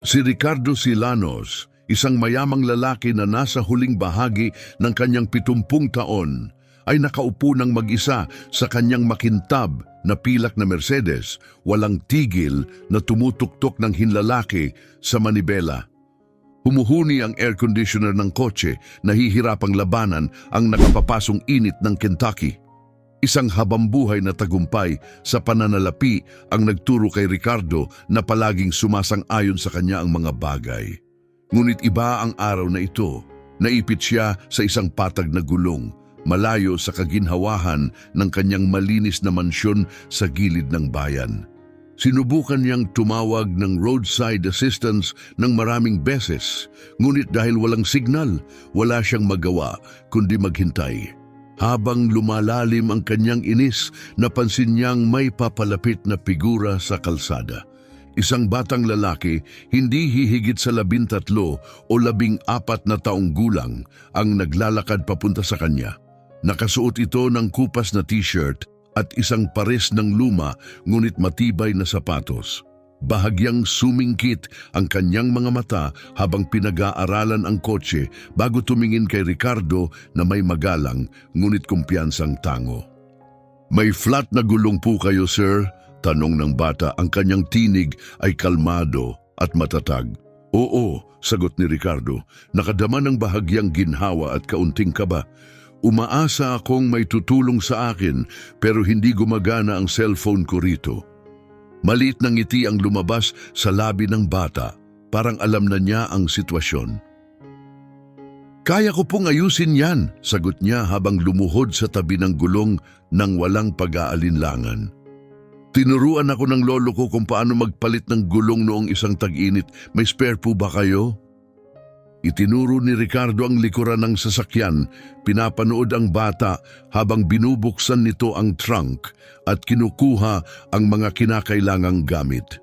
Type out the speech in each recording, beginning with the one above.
Si Ricardo Silanos, isang mayamang lalaki na nasa huling bahagi ng kanyang pitumpung taon, ay nakaupo ng mag-isa sa kanyang makintab na pilak na Mercedes, walang tigil na tumutuktok ng hinlalaki sa manibela. Humuhuni ang air conditioner ng kotse, nahihirapang labanan ang nakapapasong init ng Kentucky. Isang habambuhay na tagumpay sa pananalapi ang nagturo kay Ricardo na palaging sumasang-ayon sa kanya ang mga bagay. Ngunit iba ang araw na ito. Naipit siya sa isang patag na gulong, malayo sa kaginhawahan ng kanyang malinis na mansyon sa gilid ng bayan. Sinubukan niyang tumawag ng roadside assistance ng maraming beses, ngunit dahil walang signal, wala siyang magawa kundi maghintay. Habang lumalalim ang kanyang inis, napansin niyang may papalapit na figura sa kalsada. Isang batang lalaki, hindi hihigit sa labintatlo o labing apat na taong gulang ang naglalakad papunta sa kanya. Nakasuot ito ng kupas na t-shirt at isang pares ng luma ngunit matibay na sapatos. Bahagyang sumingkit ang kanyang mga mata habang pinag-aaralan ang kotse bago tumingin kay Ricardo na may magalang ngunit kumpiyansang tango. May flat na gulong po kayo, sir? Tanong ng bata ang kanyang tinig ay kalmado at matatag. Oo, sagot ni Ricardo, nakadama ng bahagyang ginhawa at kaunting kaba. Umaasa akong may tutulong sa akin pero hindi gumagana ang cellphone ko rito. Maliit na ngiti ang lumabas sa labi ng bata, parang alam na niya ang sitwasyon. Kaya ko pong ayusin yan, sagot niya habang lumuhod sa tabi ng gulong nang walang pag-aalinlangan. Tinuruan ako ng lolo ko kung paano magpalit ng gulong noong isang tag-init. May spare po ba kayo? Itinuro ni Ricardo ang likuran ng sasakyan, pinapanood ang bata habang binubuksan nito ang trunk at kinukuha ang mga kinakailangang gamit.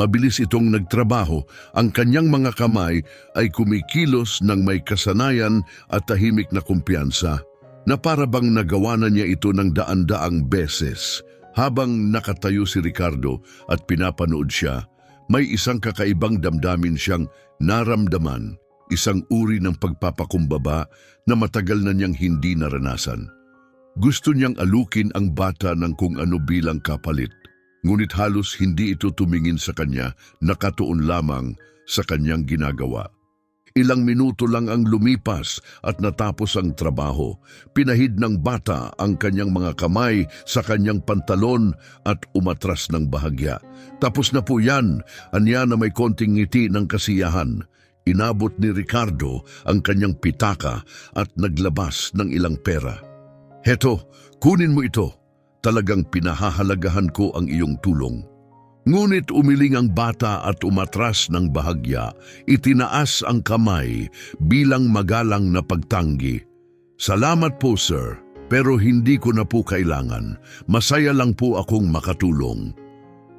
Mabilis itong nagtrabaho, ang kanyang mga kamay ay kumikilos ng may kasanayan at tahimik na kumpiyansa, na para bang nagawa na niya ito ng daan-daang beses. Habang nakatayo si Ricardo at pinapanood siya, may isang kakaibang damdamin siyang naramdaman, isang uri ng pagpapakumbaba na matagal na niyang hindi naranasan. Gusto niyang alukin ang bata ng kung ano bilang kapalit, ngunit halos hindi ito tumingin sa kanya, nakatuon lamang sa kanyang ginagawa. Ilang minuto lang ang lumipas at natapos ang trabaho. Pinahid ng bata ang kanyang mga kamay sa kanyang pantalon at umatras ng bahagya. Tapos na po yan, anya na may konting ngiti ng kasiyahan. Inabot ni Ricardo ang kanyang pitaka at naglabas ng ilang pera. Heto, kunin mo ito. Talagang pinahahalagahan ko ang iyong tulong. Ngunit umiling ang bata at umatras ng bahagya, itinaas ang kamay bilang magalang na pagtanggi. Salamat po sir, pero hindi ko na po kailangan. Masaya lang po akong makatulong.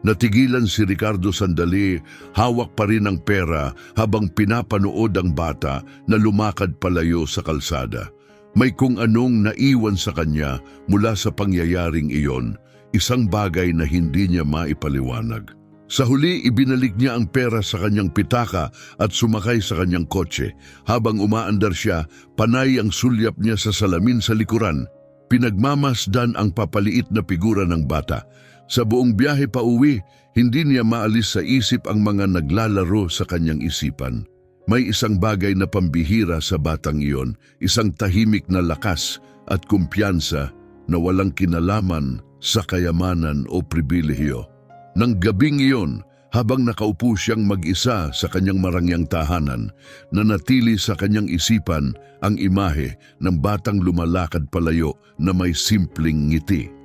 Natigilan si Ricardo sandali, hawak pa rin ang pera habang pinapanood ang bata na lumakad palayo sa kalsada. May kung anong naiwan sa kanya mula sa pangyayaring iyon, isang bagay na hindi niya maipaliwanag. Sa huli, ibinalik niya ang pera sa kanyang pitaka at sumakay sa kanyang kotse. Habang umaandar siya, panay ang sulyap niya sa salamin sa likuran. Pinagmamasdan ang papaliit na figura ng bata. Sa buong biyahe pa uwi, hindi niya maalis sa isip ang mga naglalaro sa kanyang isipan. May isang bagay na pambihira sa batang iyon, isang tahimik na lakas at kumpiyansa na walang kinalaman sa kayamanan o pribilehyo. Nang gabing iyon, habang nakaupo siyang mag-isa sa kanyang marangyang tahanan, nanatili sa kanyang isipan ang imahe ng batang lumalakad palayo na may simpleng ngiti.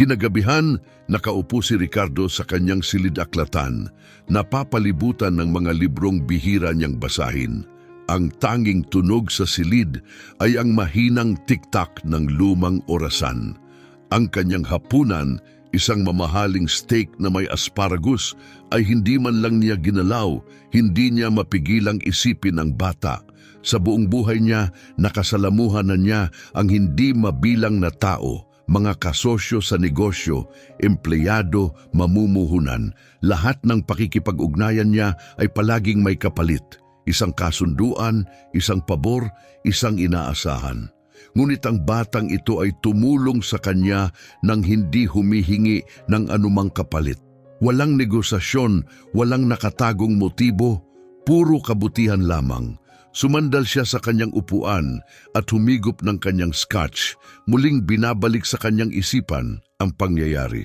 Kinagabihan, nakaupo si Ricardo sa kanyang silid-aklatan, napapalibutan ng mga librong bihira niyang basahin. Ang tanging tunog sa silid ay ang mahinang tiktak ng lumang orasan. Ang kanyang hapunan, isang mamahaling steak na may asparagus, ay hindi man lang niya ginalaw, hindi niya mapigilang isipin ang bata. Sa buong buhay niya, nakasalamuhan na niya ang hindi mabilang na tao, mga kasosyo sa negosyo, empleyado, mamumuhunan, lahat ng pakikipag-ugnayan niya ay palaging may kapalit. Isang kasunduan, isang pabor, isang inaasahan. Ngunit ang batang ito ay tumulong sa kanya nang hindi humihingi ng anumang kapalit. Walang negosasyon, walang nakatagong motibo, puro kabutihan lamang. Sumandal siya sa kanyang upuan at humigop ng kanyang scotch, muling binabalik sa kanyang isipan ang pangyayari.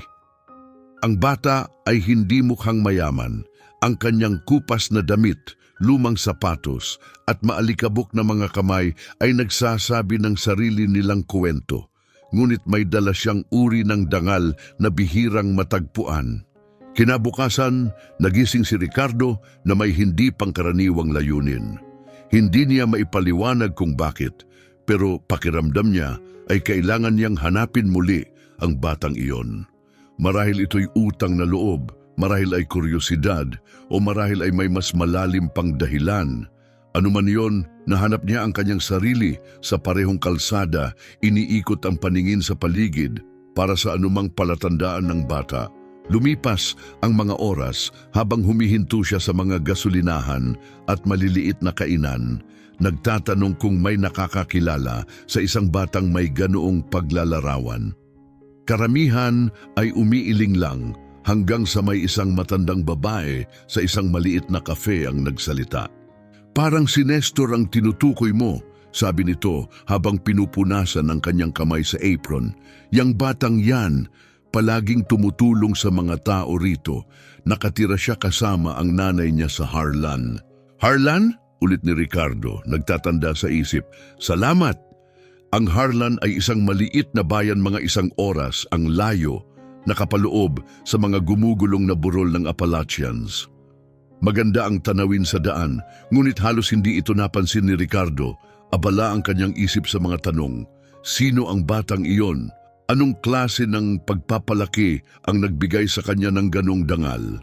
Ang bata ay hindi mukhang mayaman. Ang kanyang kupas na damit, lumang sapatos at maalikabok na mga kamay ay nagsasabi ng sarili nilang kwento. Ngunit may dala siyang uri ng dangal na bihirang matagpuan. Kinabukasan, nagising si Ricardo na may hindi pangkaraniwang layunin. Hindi niya maipaliwanag kung bakit, pero pakiramdam niya ay kailangan niyang hanapin muli ang batang iyon. Marahil ito'y utang na loob, marahil ay kuryosidad, o marahil ay may mas malalim pang dahilan. Ano man yon, nahanap niya ang kanyang sarili sa parehong kalsada, iniikot ang paningin sa paligid para sa anumang palatandaan ng bata. Lumipas ang mga oras habang humihinto siya sa mga gasolinahan at maliliit na kainan, nagtatanong kung may nakakakilala sa isang batang may ganoong paglalarawan. Karamihan ay umiiling lang hanggang sa may isang matandang babae sa isang maliit na kafe ang nagsalita. Parang si Nestor ang tinutukoy mo, sabi nito habang pinupunasan ang kanyang kamay sa apron. Yang batang yan, palaging tumutulong sa mga tao rito. Nakatira siya kasama ang nanay niya sa Harlan. Harlan? Ulit ni Ricardo, nagtatanda sa isip. Salamat! Ang Harlan ay isang maliit na bayan mga isang oras ang layo nakapaloob sa mga gumugulong na burol ng Appalachians. Maganda ang tanawin sa daan, ngunit halos hindi ito napansin ni Ricardo. Abala ang kanyang isip sa mga tanong. Sino ang batang iyon? Anong klase ng pagpapalaki ang nagbigay sa kanya ng ganong dangal?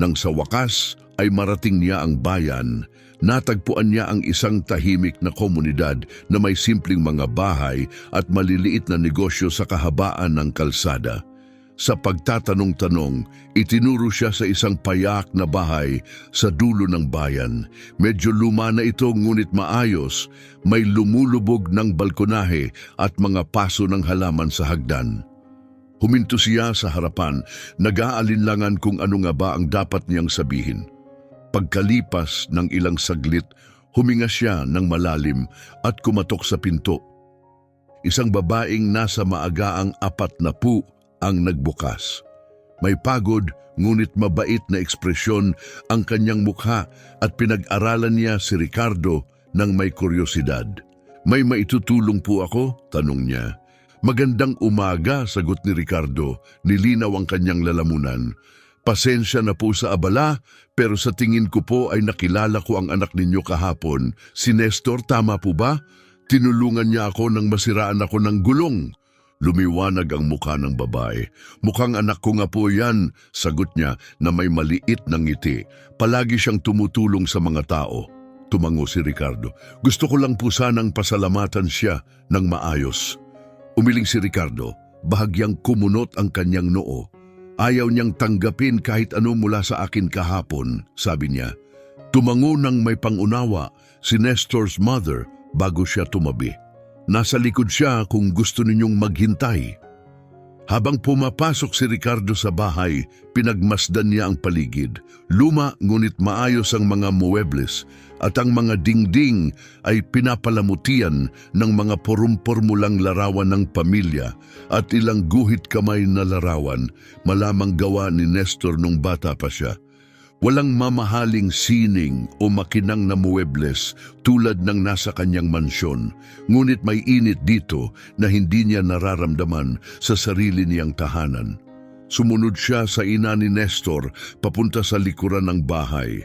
Nang sa wakas ay marating niya ang bayan, natagpuan niya ang isang tahimik na komunidad na may simpleng mga bahay at maliliit na negosyo sa kahabaan ng kalsada. Sa pagtatanong-tanong, itinuro siya sa isang payak na bahay sa dulo ng bayan. Medyo luma na ito ngunit maayos, may lumulubog ng balkonahe at mga paso ng halaman sa hagdan. Huminto siya sa harapan, nag-aalinlangan kung ano nga ba ang dapat niyang sabihin. Pagkalipas ng ilang saglit, huminga siya ng malalim at kumatok sa pinto. Isang babaeng nasa maagaang apat na pu ang nagbukas. May pagod ngunit mabait na ekspresyon ang kanyang mukha at pinag-aralan niya si Ricardo ng may kuryosidad. May maitutulong po ako? Tanong niya. Magandang umaga, sagot ni Ricardo. Nilinaw ang kanyang lalamunan. Pasensya na po sa abala, pero sa tingin ko po ay nakilala ko ang anak ninyo kahapon. Si Nestor, tama po ba? Tinulungan niya ako nang masiraan ako ng gulong. Lumiwanag ang mukha ng babae. Mukhang anak ko nga po yan, sagot niya na may maliit na ngiti. Palagi siyang tumutulong sa mga tao. Tumango si Ricardo. Gusto ko lang po sanang pasalamatan siya ng maayos. Umiling si Ricardo, bahagyang kumunot ang kanyang noo. Ayaw niyang tanggapin kahit ano mula sa akin kahapon, sabi niya. Tumango ng may pangunawa si Nestor's mother bago siya tumabi. Nasa likod siya kung gusto ninyong maghintay. Habang pumapasok si Ricardo sa bahay, pinagmasdan niya ang paligid. Luma ngunit maayos ang mga muebles at ang mga dingding ay pinapalamutian ng mga porum-pormulang larawan ng pamilya at ilang guhit kamay na larawan, malamang gawa ni Nestor nung bata pa siya. Walang mamahaling sining o makinang na muebles tulad ng nasa kanyang mansyon, ngunit may init dito na hindi niya nararamdaman sa sarili niyang tahanan. Sumunod siya sa ina ni Nestor papunta sa likuran ng bahay.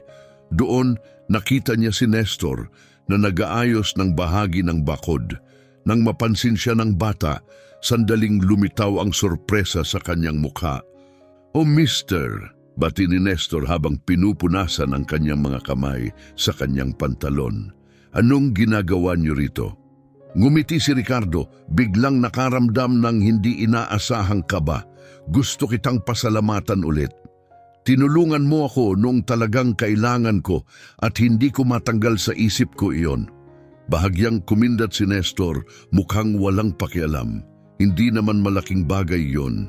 Doon nakita niya si Nestor na nagaayos ng bahagi ng bakod. Nang mapansin siya ng bata, sandaling lumitaw ang sorpresa sa kanyang mukha. Oh, mister, Bati ni Nestor habang pinupunasan ang kanyang mga kamay sa kanyang pantalon. Anong ginagawa niyo rito? Ngumiti si Ricardo, biglang nakaramdam ng hindi inaasahang kaba. Gusto kitang pasalamatan ulit. Tinulungan mo ako noong talagang kailangan ko at hindi ko matanggal sa isip ko iyon. Bahagyang kumindat si Nestor, mukhang walang pakialam. Hindi naman malaking bagay yon.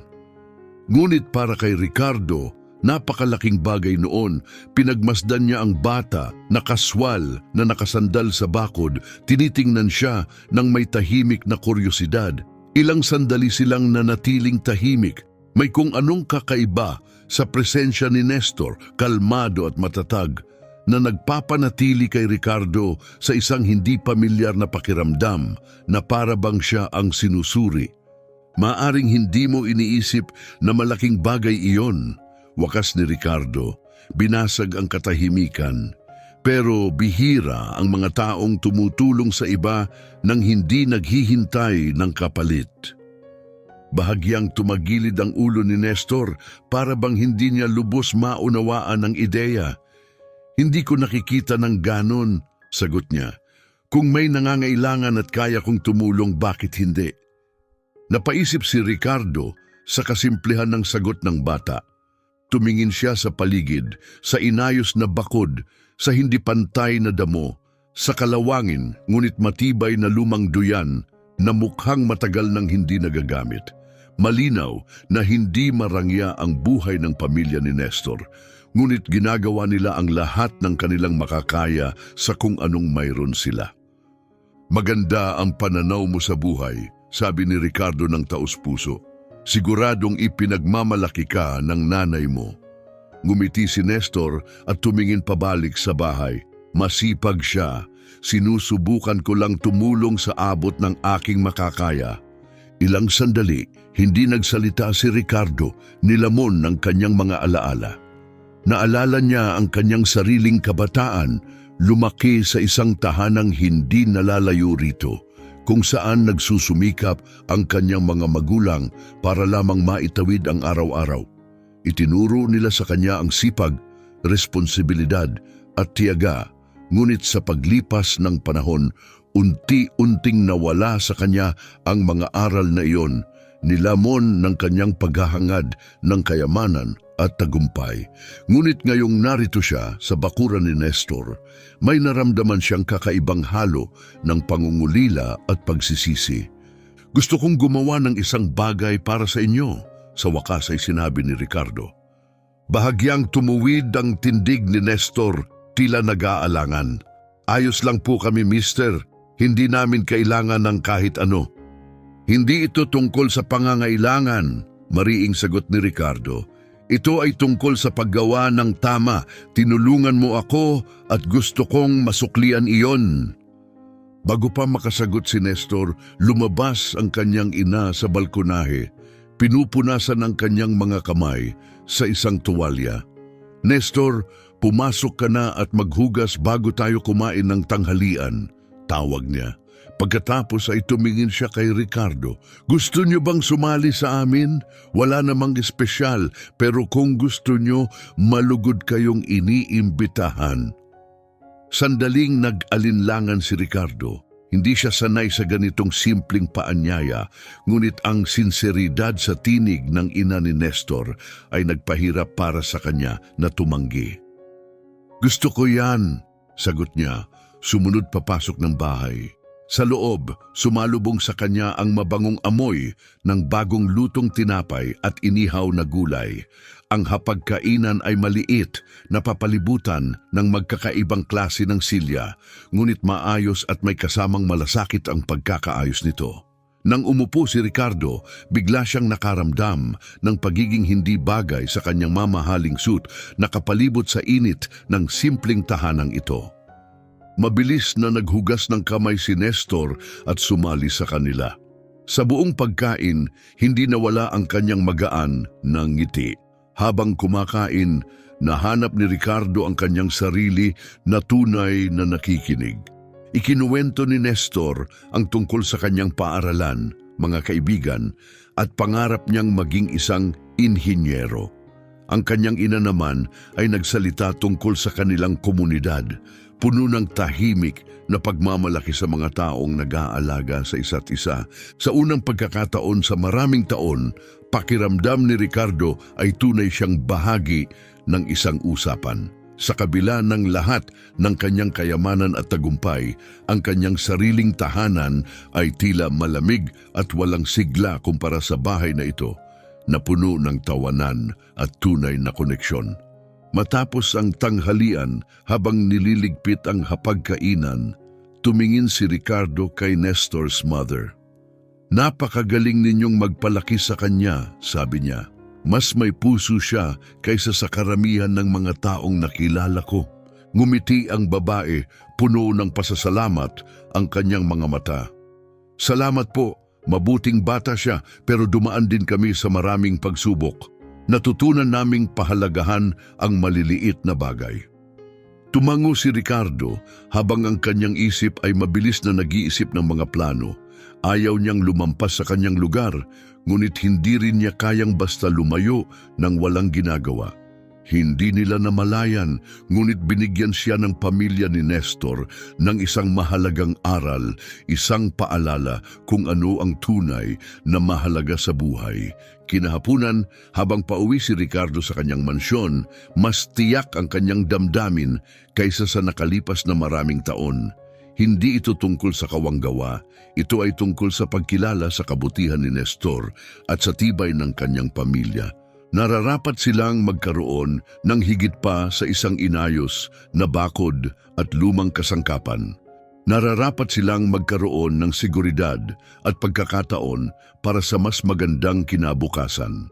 Ngunit para kay Ricardo, napakalaking bagay noon. Pinagmasdan niya ang bata na kaswal na nakasandal sa bakod. Tinitingnan siya ng may tahimik na kuryosidad. Ilang sandali silang nanatiling tahimik. May kung anong kakaiba sa presensya ni Nestor, kalmado at matatag, na nagpapanatili kay Ricardo sa isang hindi pamilyar na pakiramdam na para bang siya ang sinusuri. Maaring hindi mo iniisip na malaking bagay iyon. Wakas ni Ricardo, binasag ang katahimikan. Pero bihira ang mga taong tumutulong sa iba nang hindi naghihintay ng kapalit. Bahagyang tumagilid ang ulo ni Nestor para bang hindi niya lubos maunawaan ang ideya. Hindi ko nakikita ng ganon, sagot niya. Kung may nangangailangan at kaya kong tumulong, bakit hindi? Napaisip si Ricardo sa kasimplihan ng sagot ng bata. Tumingin siya sa paligid, sa inayos na bakod, sa hindi pantay na damo, sa kalawangin ngunit matibay na lumang duyan na mukhang matagal nang hindi nagagamit. Malinaw na hindi marangya ang buhay ng pamilya ni Nestor, ngunit ginagawa nila ang lahat ng kanilang makakaya sa kung anong mayroon sila. Maganda ang pananaw mo sa buhay, sabi ni Ricardo ng taus-puso. Siguradong ipinagmamalaki ka ng nanay mo. Ngumiti si Nestor at tumingin pabalik sa bahay. Masipag siya. Sinusubukan ko lang tumulong sa abot ng aking makakaya. Ilang sandali, hindi nagsalita si Ricardo, nilamon ng kanyang mga alaala. Naalala niya ang kanyang sariling kabataan, lumaki sa isang tahanang hindi nalalayo rito, kung saan nagsusumikap ang kanyang mga magulang para lamang maitawid ang araw-araw. Itinuro nila sa kanya ang sipag, responsibilidad at tiyaga, ngunit sa paglipas ng panahon, unti-unting nawala sa kanya ang mga aral na iyon, nilamon ng kanyang paghahangad ng kayamanan at tagumpay. Ngunit ngayong narito siya sa bakuran ni Nestor, may naramdaman siyang kakaibang halo ng pangungulila at pagsisisi. Gusto kong gumawa ng isang bagay para sa inyo, sa wakas ay sinabi ni Ricardo. Bahagyang tumuwid ang tindig ni Nestor, tila nag-aalangan. Ayos lang po kami, mister. Hindi namin kailangan ng kahit ano. Hindi ito tungkol sa pangangailangan, mariing sagot ni Ricardo. Ito ay tungkol sa paggawa ng tama. Tinulungan mo ako at gusto kong masuklian iyon. Bago pa makasagot si Nestor, lumabas ang kanyang ina sa balkonahe. Pinupunasan ang kanyang mga kamay sa isang tuwalya. Nestor, pumasok ka na at maghugas bago tayo kumain ng tanghalian, tawag niya. Pagkatapos ay tumingin siya kay Ricardo. Gusto niyo bang sumali sa amin? Wala namang espesyal, pero kung gusto niyo, malugod kayong iniimbitahan. Sandaling nag-alinlangan si Ricardo. Hindi siya sanay sa ganitong simpleng paanyaya, ngunit ang sinseridad sa tinig ng ina ni Nestor ay nagpahirap para sa kanya na tumanggi. Gusto ko yan, sagot niya, sumunod papasok ng bahay. Sa loob, sumalubong sa kanya ang mabangong amoy ng bagong lutong tinapay at inihaw na gulay. Ang hapagkainan ay maliit na papalibutan ng magkakaibang klase ng silya, ngunit maayos at may kasamang malasakit ang pagkakaayos nito. Nang umupo si Ricardo, bigla siyang nakaramdam ng pagiging hindi bagay sa kanyang mamahaling suit na kapalibot sa init ng simpleng tahanang ito. Mabilis na naghugas ng kamay si Nestor at sumali sa kanila. Sa buong pagkain, hindi nawala ang kanyang magaan na ngiti. Habang kumakain, nahanap ni Ricardo ang kanyang sarili na tunay na nakikinig. Ikinuwento ni Nestor ang tungkol sa kanyang paaralan, mga kaibigan, at pangarap niyang maging isang inhinyero. Ang kanyang ina naman ay nagsalita tungkol sa kanilang komunidad, puno ng tahimik na pagmamalaki sa mga taong nag-aalaga sa isa't isa. Sa unang pagkakataon sa maraming taon, pakiramdam ni Ricardo ay tunay siyang bahagi ng isang usapan. Sa kabila ng lahat ng kanyang kayamanan at tagumpay, ang kanyang sariling tahanan ay tila malamig at walang sigla kumpara sa bahay na ito, na puno ng tawanan at tunay na koneksyon. Matapos ang tanghalian habang nililigpit ang hapagkainan, tumingin si Ricardo kay Nestor's mother. Napakagaling ninyong magpalaki sa kanya, sabi niya. Mas may puso siya kaysa sa karamihan ng mga taong nakilala ko. Ngumiti ang babae, puno ng pasasalamat ang kanyang mga mata. Salamat po, mabuting bata siya pero dumaan din kami sa maraming pagsubok. Natutunan naming pahalagahan ang maliliit na bagay. Tumango si Ricardo habang ang kanyang isip ay mabilis na nag-iisip ng mga plano. Ayaw niyang lumampas sa kanyang lugar, ngunit hindi rin niya kayang basta lumayo nang walang ginagawa. Hindi nila namalayan, ngunit binigyan siya ng pamilya ni Nestor ng isang mahalagang aral, isang paalala kung ano ang tunay na mahalaga sa buhay. Kinahapunan, habang pauwi si Ricardo sa kanyang mansyon, mas tiyak ang kanyang damdamin kaysa sa nakalipas na maraming taon. Hindi ito tungkol sa kawanggawa, ito ay tungkol sa pagkilala sa kabutihan ni Nestor at sa tibay ng kanyang pamilya. Nararapat silang magkaroon ng higit pa sa isang inayos na bakod at lumang kasangkapan. Nararapat silang magkaroon ng seguridad at pagkakataon para sa mas magandang kinabukasan.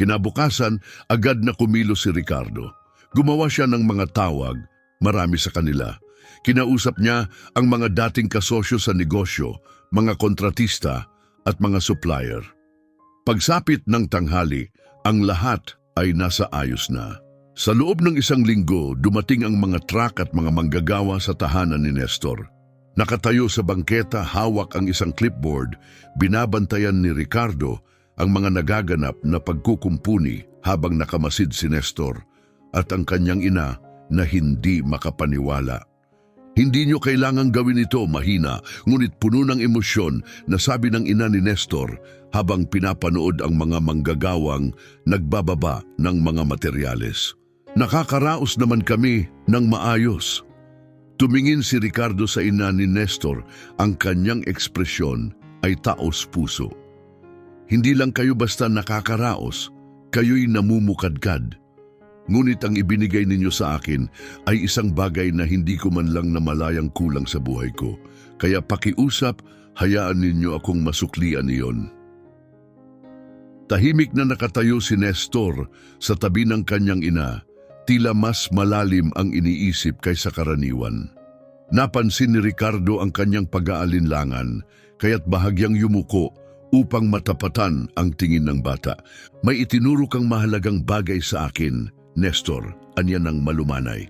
Kinabukasan, agad na kumilos si Ricardo. Gumawa siya ng mga tawag, marami sa kanila. Kinausap niya ang mga dating kasosyo sa negosyo, mga kontratista at mga supplier. Pagsapit ng tanghali, ang lahat ay nasa ayos na. Sa loob ng isang linggo, dumating ang mga truck at mga manggagawa sa tahanan ni Nestor. Nakatayo sa bangketa, hawak ang isang clipboard, binabantayan ni Ricardo ang mga nagaganap na pagkukumpuni habang nakamasid si Nestor at ang kanyang ina na hindi makapaniwala. Hindi niyo kailangang gawin ito mahina, ngunit puno ng emosyon na sabi ng ina ni Nestor habang pinapanood ang mga manggagawang nagbababa ng mga materyales. Nakakaraos naman kami ng maayos. Tumingin si Ricardo sa ina ni Nestor, ang kanyang ekspresyon ay taos puso. Hindi lang kayo basta nakakaraos, kayo'y namumukadkad. Ngunit ang ibinigay ninyo sa akin ay isang bagay na hindi ko man lang namalayang kulang sa buhay ko. Kaya pakiusap, hayaan ninyo akong masuklian iyon. Tahimik na nakatayo si Nestor sa tabi ng kanyang ina, tila mas malalim ang iniisip kaysa karaniwan. Napansin ni Ricardo ang kanyang pag-aalinlangan, kaya't bahagyang yumuko upang matapatan ang tingin ng bata. May itinuro kang mahalagang bagay sa akin, Nestor, anya ng malumanay.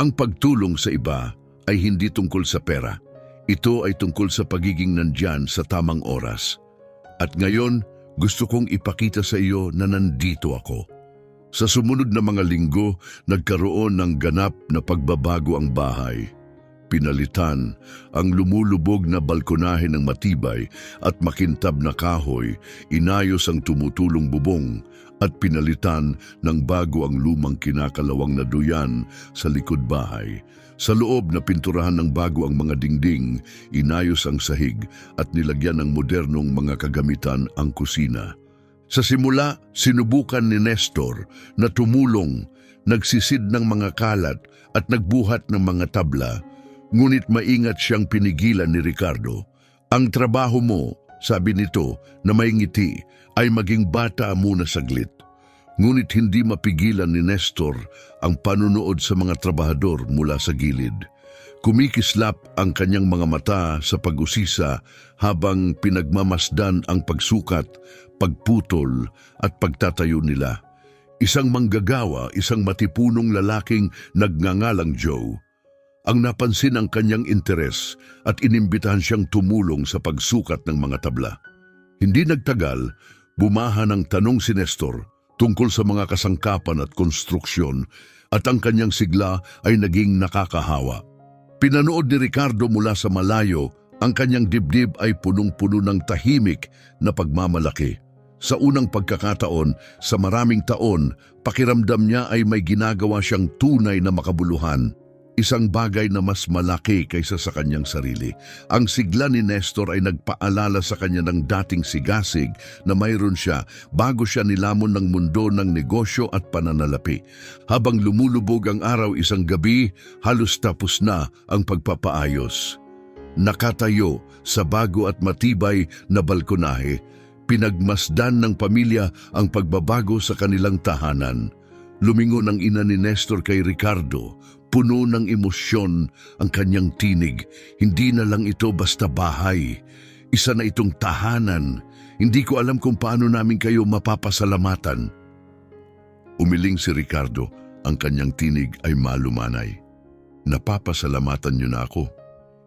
Ang pagtulong sa iba ay hindi tungkol sa pera. Ito ay tungkol sa pagiging nandyan sa tamang oras. At ngayon, gusto kong ipakita sa iyo na nandito ako. Sa sumunod na mga linggo, nagkaroon ng ganap na pagbabago ang bahay. Pinalitan ang lumulubog na balkonahe ng matibay at makintab na kahoy, inayos ang tumutulong bubong at pinalitan ng bago ang lumang kinakalawang na duyan sa likod bahay. Sa loob na pinturahan ng bago ang mga dingding, inayos ang sahig at nilagyan ng modernong mga kagamitan ang kusina. Sa simula, sinubukan ni Nestor na tumulong, nagsisid ng mga kalat at nagbuhat ng mga tabla, ngunit maingat siyang pinigilan ni Ricardo. Ang trabaho mo, sabi nito, na may ngiti, ay maging bata muna saglit. Ngunit hindi mapigilan ni Nestor ang panunood sa mga trabahador mula sa gilid. Kumikislap ang kanyang mga mata sa pag-usisa habang pinagmamasdan ang pagsukat, pagputol at pagtatayo nila. Isang manggagawa, isang matipunong lalaking nagngangalang Joe. Ang napansin ang kanyang interes at inimbitahan siyang tumulong sa pagsukat ng mga tabla. Hindi nagtagal, bumaha ng tanong si Nestor tungkol sa mga kasangkapan at konstruksyon at ang kanyang sigla ay naging nakakahawa. Pinanood ni Ricardo mula sa malayo, ang kanyang dibdib ay punong-puno ng tahimik na pagmamalaki. Sa unang pagkakataon, sa maraming taon, pakiramdam niya ay may ginagawa siyang tunay na makabuluhan. Isang bagay na mas malaki kaysa sa kanyang sarili. Ang sigla ni Nestor ay nagpaalala sa kanya ng dating sigasig na mayroon siya bago siya nilamon ng mundo ng negosyo at pananalapi. Habang lumulubog ang araw isang gabi, halos tapos na ang pagpapaayos. Nakatayo sa bago at matibay na balkonahe, pinagmasdan ng pamilya ang pagbabago sa kanilang tahanan. Lumingo ng ina ni Nestor kay Ricardo, puno ng emosyon ang kanyang tinig. Hindi na lang ito basta bahay. Isa na itong tahanan. Hindi ko alam kung paano namin kayo mapapasalamatan. Umiling si Ricardo, ang kanyang tinig ay malumanay. Napapasalamatan niyo na ako.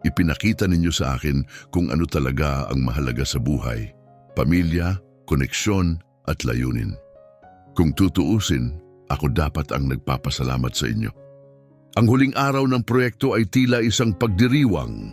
Ipinakita ninyo sa akin kung ano talaga ang mahalaga sa buhay. Pamilya, koneksyon at layunin. Kung tutuusin, ako dapat ang nagpapasalamat sa inyo. Ang huling araw ng proyekto ay tila isang pagdiriwang.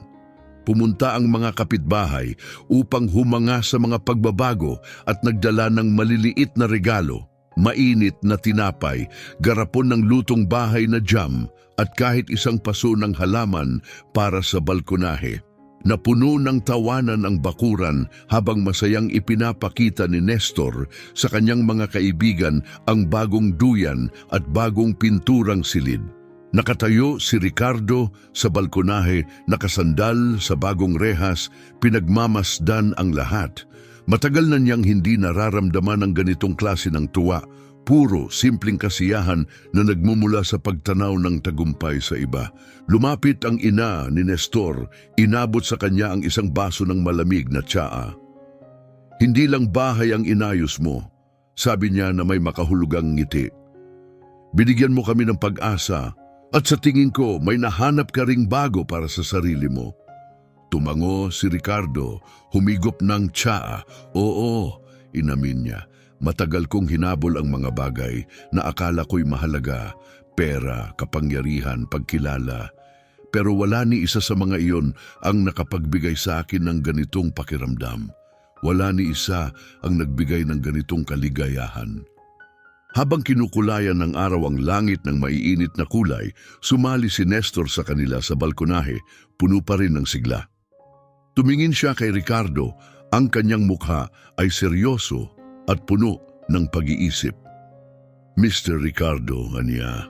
Pumunta ang mga kapitbahay upang humanga sa mga pagbabago at nagdala ng maliliit na regalo, mainit na tinapay, garapon ng lutong bahay na jam at kahit isang paso ng halaman para sa balkonahe. Napuno ng tawanan ang bakuran habang masayang ipinapakita ni Nestor sa kanyang mga kaibigan ang bagong duyan at bagong pinturang silid. Nakatayo si Ricardo sa balkonahe, nakasandal sa bagong rehas, pinagmamasdan ang lahat. Matagal na niyang hindi nararamdaman ang ganitong klase ng tuwa, puro simpleng kasiyahan na nagmumula sa pagtanaw ng tagumpay sa iba. Lumapit ang ina ni Nestor, inabot sa kanya ang isang baso ng malamig na tsaa. Hindi lang bahay ang inayos mo, sabi niya na may makahulugang ngiti. Binigyan mo kami ng pag-asa at sa tingin ko may nahanap ka ring bago para sa sarili mo. Tumango si Ricardo, humigop ng tsaa. Oo, inamin niya. Matagal kong hinabol ang mga bagay na akala ko'y mahalaga, pera, kapangyarihan, pagkilala. Pero wala ni isa sa mga iyon ang nakapagbigay sa akin ng ganitong pakiramdam. Wala ni isa ang nagbigay ng ganitong kaligayahan. Habang kinukulayan ng araw ang langit ng maiinit na kulay, sumali si Nestor sa kanila sa balkonahe, puno pa rin ng sigla. Tumingin siya kay Ricardo, ang kanyang mukha ay seryoso at puno ng pag-iisip. Mr. Ricardo, aniya,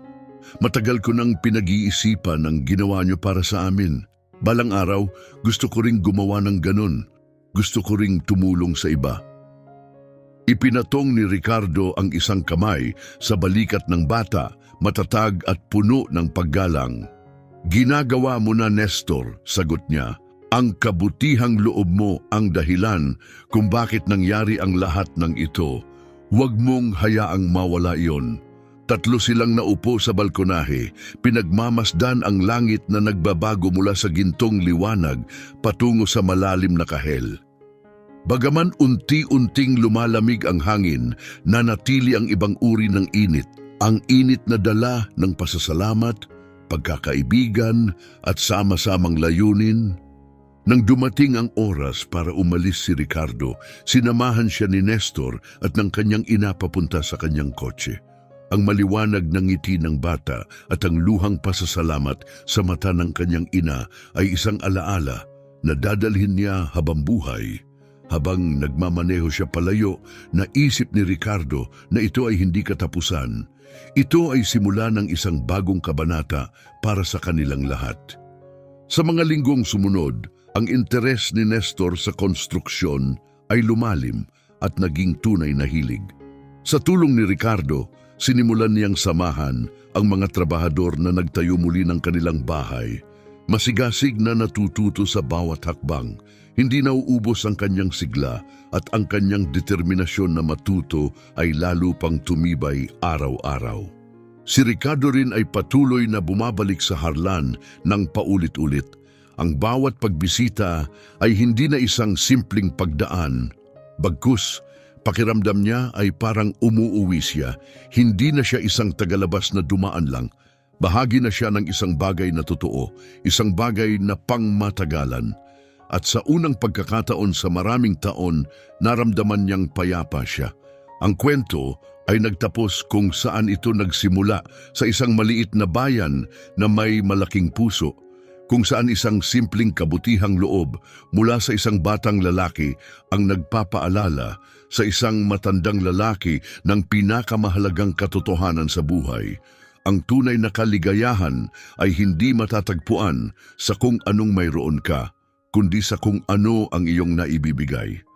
matagal ko nang pinag-iisipan ang ginawa niyo para sa amin. Balang araw, gusto ko ring gumawa ng ganun. Gusto ko ring tumulong sa iba. Ipinatong ni Ricardo ang isang kamay sa balikat ng bata, matatag at puno ng paggalang. Ginagawa mo na, Nestor, sagot niya. Ang kabutihang loob mo ang dahilan kung bakit nangyari ang lahat ng ito. Huwag mong hayaang mawala iyon. Tatlo silang naupo sa balkonahe, pinagmamasdan ang langit na nagbabago mula sa gintong liwanag patungo sa malalim na kahel. Bagaman unti-unting lumalamig ang hangin, nanatili ang ibang uri ng init. Ang init na dala ng pasasalamat, pagkakaibigan at sama-samang layunin. Nang dumating ang oras para umalis si Ricardo, sinamahan siya ni Nestor at ng kanyang ina papunta sa kanyang kotse. Ang maliwanag ng ngiti ng bata at ang luhang pasasalamat sa mata ng kanyang ina ay isang alaala na dadalhin niya habang buhay. Habang nagmamaneho siya palayo, naisip ni Ricardo na ito ay hindi katapusan. Ito ay simula ng isang bagong kabanata para sa kanilang lahat. Sa mga linggong sumunod, ang interes ni Nestor sa konstruksyon ay lumalim at naging tunay na hilig. Sa tulong ni Ricardo, sinimulan niyang samahan ang mga trabahador na nagtayo muli ng kanilang bahay. Masigasig na natututo sa bawat hakbang, hindi nauubos ang kanyang sigla at ang kanyang determinasyon na matuto ay lalo pang tumibay araw-araw. Si Ricardo rin ay patuloy na bumabalik sa Harlan ng paulit-ulit. Ang bawat pagbisita ay hindi na isang simpleng pagdaan. Bagkus, pakiramdam niya ay parang umuuwi siya. Hindi na siya isang tagalabas na dumaan lang. Bahagi na siya ng isang bagay na totoo, isang bagay na pangmatagalan. At sa unang pagkakataon sa maraming taon, naramdaman niyang payapa siya. Ang kwento ay nagtapos kung saan ito nagsimula sa isang maliit na bayan na may malaking puso, kung saan isang simpleng kabutihang loob mula sa isang batang lalaki ang nagpapaalala sa isang matandang lalaki ng pinakamahalagang katotohanan sa buhay. Ang tunay na kaligayahan ay hindi matatagpuan sa kung anong mayroon ka, kundi sa kung ano ang iyong naibibigay.